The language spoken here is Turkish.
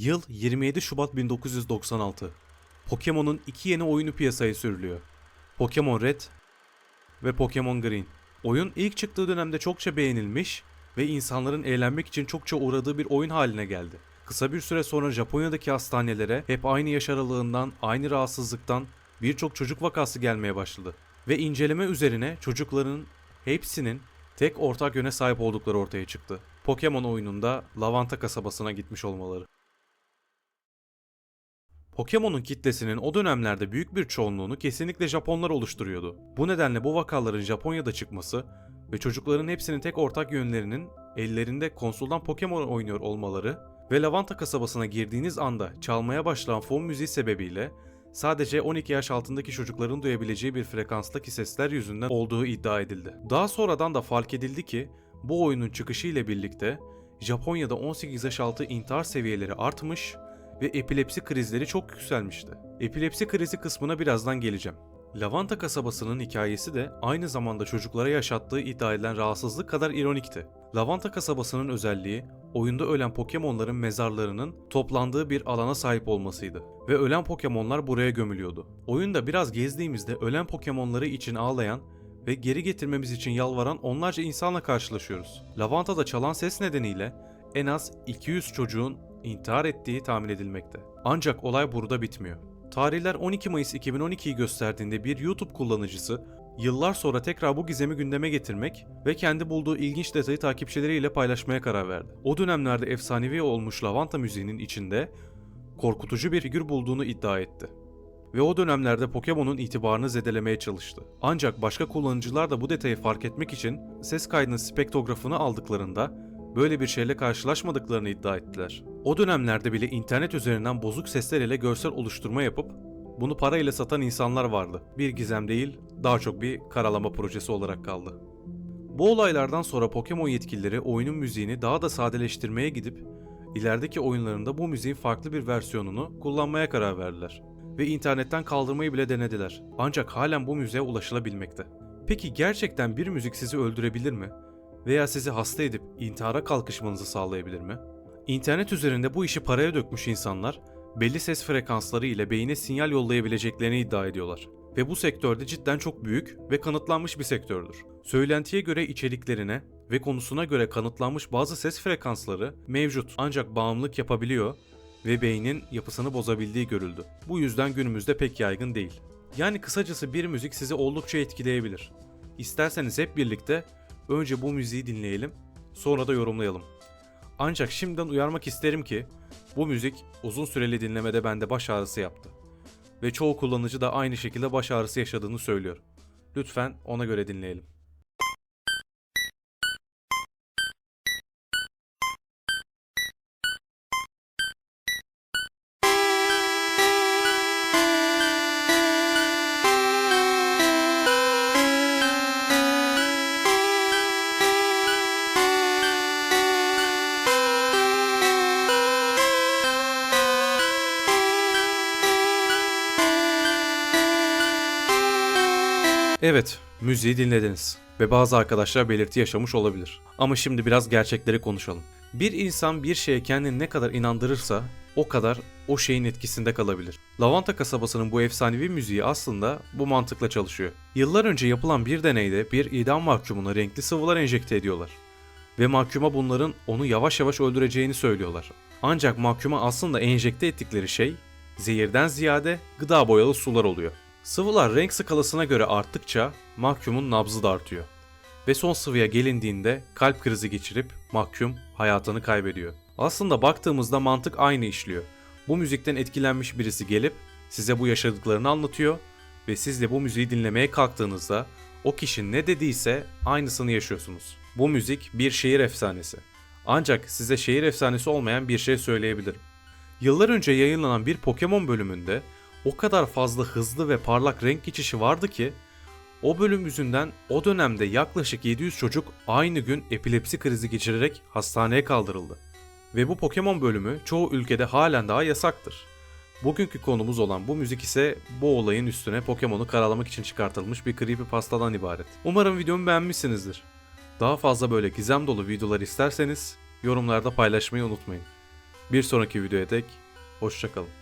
Yıl 27 Şubat 1996. Pokemon'un iki yeni oyunu piyasaya sürülüyor. Pokemon Red ve Pokemon Green. Oyun ilk çıktığı dönemde çokça beğenilmiş ve insanların eğlenmek için çokça uğradığı bir oyun haline geldi. Kısa bir süre sonra Japonya'daki hastanelere hep aynı yaş aralığından, aynı rahatsızlıktan birçok çocuk vakası gelmeye başladı. Ve inceleme üzerine çocukların hepsinin tek ortak yöne sahip oldukları ortaya çıktı. Pokemon oyununda Lavanta kasabasına gitmiş olmaları. Pokemon'un kitlesinin o dönemlerde büyük bir çoğunluğunu kesinlikle Japonlar oluşturuyordu. Bu nedenle bu vakaların Japonya'da çıkması ve çocukların hepsinin tek ortak yönlerinin ellerinde konsoldan Pokemon oynuyor olmaları ve Lavanta kasabasına girdiğiniz anda çalmaya başlayan fon müziği sebebiyle sadece 12 yaş altındaki çocukların duyabileceği bir frekanstaki sesler yüzünden olduğu iddia edildi. Daha sonradan da fark edildi ki bu oyunun çıkışı ile birlikte Japonya'da 18 yaş altı intihar seviyeleri artmış ve epilepsi krizleri çok yükselmişti. Epilepsi krizi kısmına birazdan geleceğim. Lavanta kasabasının hikayesi de aynı zamanda çocuklara yaşattığı iddia edilen rahatsızlık kadar ironikti. Lavanta kasabasının özelliği oyunda ölen Pokemon'ların mezarlarının toplandığı bir alana sahip olmasıydı ve ölen Pokemon'lar buraya gömülüyordu. Oyunda biraz gezdiğimizde ölen Pokemon'ları için ağlayan ve geri getirmemiz için yalvaran onlarca insanla karşılaşıyoruz. Lavanta'da çalan ses nedeniyle en az 200 çocuğun intihar ettiği tahmin edilmekte. Ancak olay burada bitmiyor. Tarihler 12 Mayıs 2012'yi gösterdiğinde bir YouTube kullanıcısı yıllar sonra tekrar bu gizemi gündeme getirmek ve kendi bulduğu ilginç detayı takipçileriyle paylaşmaya karar verdi. O dönemlerde efsanevi olmuş lavanta müziğinin içinde korkutucu bir figür bulduğunu iddia etti. Ve o dönemlerde Pokemon'un itibarını zedelemeye çalıştı. Ancak başka kullanıcılar da bu detayı fark etmek için ses kaydının spektrografını aldıklarında böyle bir şeyle karşılaşmadıklarını iddia ettiler. O dönemlerde bile internet üzerinden bozuk sesler ile görsel oluşturma yapıp bunu parayla satan insanlar vardı. Bir gizem değil, daha çok bir karalama projesi olarak kaldı. Bu olaylardan sonra Pokemon yetkilileri oyunun müziğini daha da sadeleştirmeye gidip ilerideki oyunlarında bu müziğin farklı bir versiyonunu kullanmaya karar verdiler ve internetten kaldırmayı bile denediler. Ancak halen bu müziğe ulaşılabilmekte. Peki gerçekten bir müzik sizi öldürebilir mi? Veya sizi hasta edip intihara kalkışmanızı sağlayabilir mi? İnternet üzerinde bu işi paraya dökmüş insanlar belli ses frekansları ile beyine sinyal yollayabileceklerini iddia ediyorlar. Ve bu sektörde cidden çok büyük ve kanıtlanmış bir sektördür. Söylentiye göre içeriklerine ve konusuna göre kanıtlanmış bazı ses frekansları mevcut ancak bağımlılık yapabiliyor ve beynin yapısını bozabildiği görüldü. Bu yüzden günümüzde pek yaygın değil. Yani kısacası bir müzik sizi oldukça etkileyebilir. İsterseniz hep birlikte önce bu müziği dinleyelim, sonra da yorumlayalım. Ancak şimdiden uyarmak isterim ki bu müzik uzun süreli dinlemede bende baş ağrısı yaptı. Ve çoğu kullanıcı da aynı şekilde baş ağrısı yaşadığını söylüyor. Lütfen ona göre dinleyelim. Evet, müziği dinlediniz ve bazı arkadaşlar belirti yaşamış olabilir. Ama şimdi biraz gerçekleri konuşalım. Bir insan bir şeye kendini ne kadar inandırırsa o kadar o şeyin etkisinde kalabilir. Lavanta kasabasının bu efsanevi müziği aslında bu mantıkla çalışıyor. Yıllar önce yapılan bir deneyde bir idam mahkumuna renkli sıvılar enjekte ediyorlar. Ve mahkuma bunların onu yavaş yavaş öldüreceğini söylüyorlar. Ancak mahkuma aslında enjekte ettikleri şey zehirden ziyade gıda boyalı sular oluyor. Sıvılar renk skalasına göre arttıkça mahkumun nabzı da artıyor. Ve son sıvıya gelindiğinde kalp krizi geçirip mahkum hayatını kaybediyor. Aslında baktığımızda mantık aynı işliyor. Bu müzikten etkilenmiş birisi gelip size bu yaşadıklarını anlatıyor ve siz de bu müziği dinlemeye kalktığınızda o kişi ne dediyse aynısını yaşıyorsunuz. Bu müzik bir şehir efsanesi. Ancak size şehir efsanesi olmayan bir şey söyleyebilirim. Yıllar önce yayınlanan bir Pokemon bölümünde o kadar fazla hızlı ve parlak renk geçişi vardı ki o bölüm yüzünden o dönemde yaklaşık 700 çocuk aynı gün epilepsi krizi geçirerek hastaneye kaldırıldı. Ve bu Pokemon bölümü çoğu ülkede halen daha yasaktır. Bugünkü konumuz olan bu müzik ise bu olayın üstüne Pokemon'u karalamak için çıkartılmış bir creepypastadan ibaret. Umarım videomu beğenmişsinizdir. Daha fazla böyle gizem dolu videolar isterseniz yorumlarda paylaşmayı unutmayın. Bir sonraki videoya dek hoşçakalın.